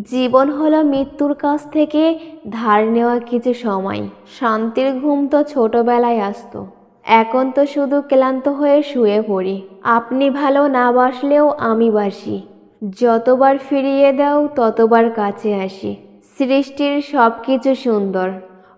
জীবন হলো মৃত্যুর কাছ থেকে ধার নেওয়া কিছু সময়। শান্তির ঘুম তো ছোটবেলায় আসতো। এখন তো শুধু ক্লান্ত হয়ে শুয়ে পড়ি। আপনি ভালো না বাসলেও আমি বাসি। যতবার ফিরিয়ে দাও, ততবার কাছে আসি। সৃষ্টির সব কিছু সুন্দর।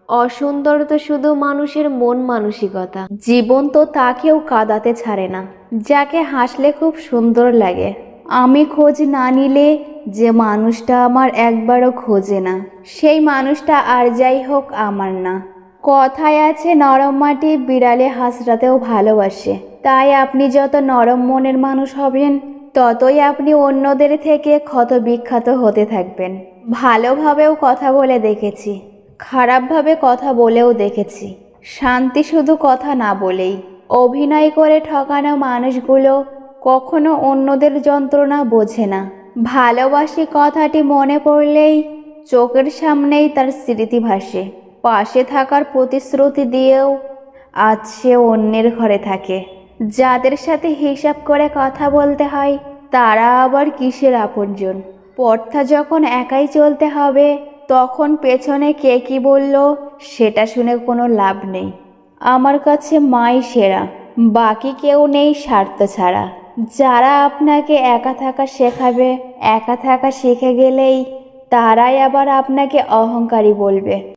অসুন্দর তো শুধু মানুষের মন মানসিকতা। জীবন তো তাকেও কাদাতে ছাড়ে না। যাকে হাসলে খুব সুন্দর লাগে। আমি খোঁজ না নিলে যে মানুষটা আমার একবারও খোঁজে না, সেই মানুষটা আর যাই হোক আমার না। কথায় আছে, নরম মাটি বিড়ালে হাসরাতেও ভালোবাসে। তাই আপনি যত নরম মনের মানুষ হবেন, ততই আপনি অন্যদের থেকে ক্ষত বিখ্যাত হতে থাকবেন। ভালোভাবেও কথা বলে দেখেছি, খারাপভাবে কথা বলেও দেখেছি। শান্তি শুধু কথা না বলেই। অভিনয় করে ঠকানো মানুষগুলো কখনো অন্যদের যন্ত্রণা বোঝে না। ভালোবাসি কথাটি মনে পড়লেই চোখের সামনেই তার স্মৃতি ভাসে। পাশে থাকার প্রতিশ্রুতি দিয়েও আজ সে অন্যের ঘরে থাকে। যাদের সাথে হিসাব করে কথা বলতে হয়, তারা আবার কিসের আপনজন? পথটা যখন একাই চলতে হবে, তখন পেছনে কে কি বলল, সেটা শুনে কোনো লাভ নেই। আমার কাছে মাই সেরা, বাকি কেউ নেই স্বার্থ ছাড়া। যারা আপনাকে একা থাকা শেখাবে একা থাকা শিখে গেলেই তারাই আবার আপনাকে অহংকারী বলবে।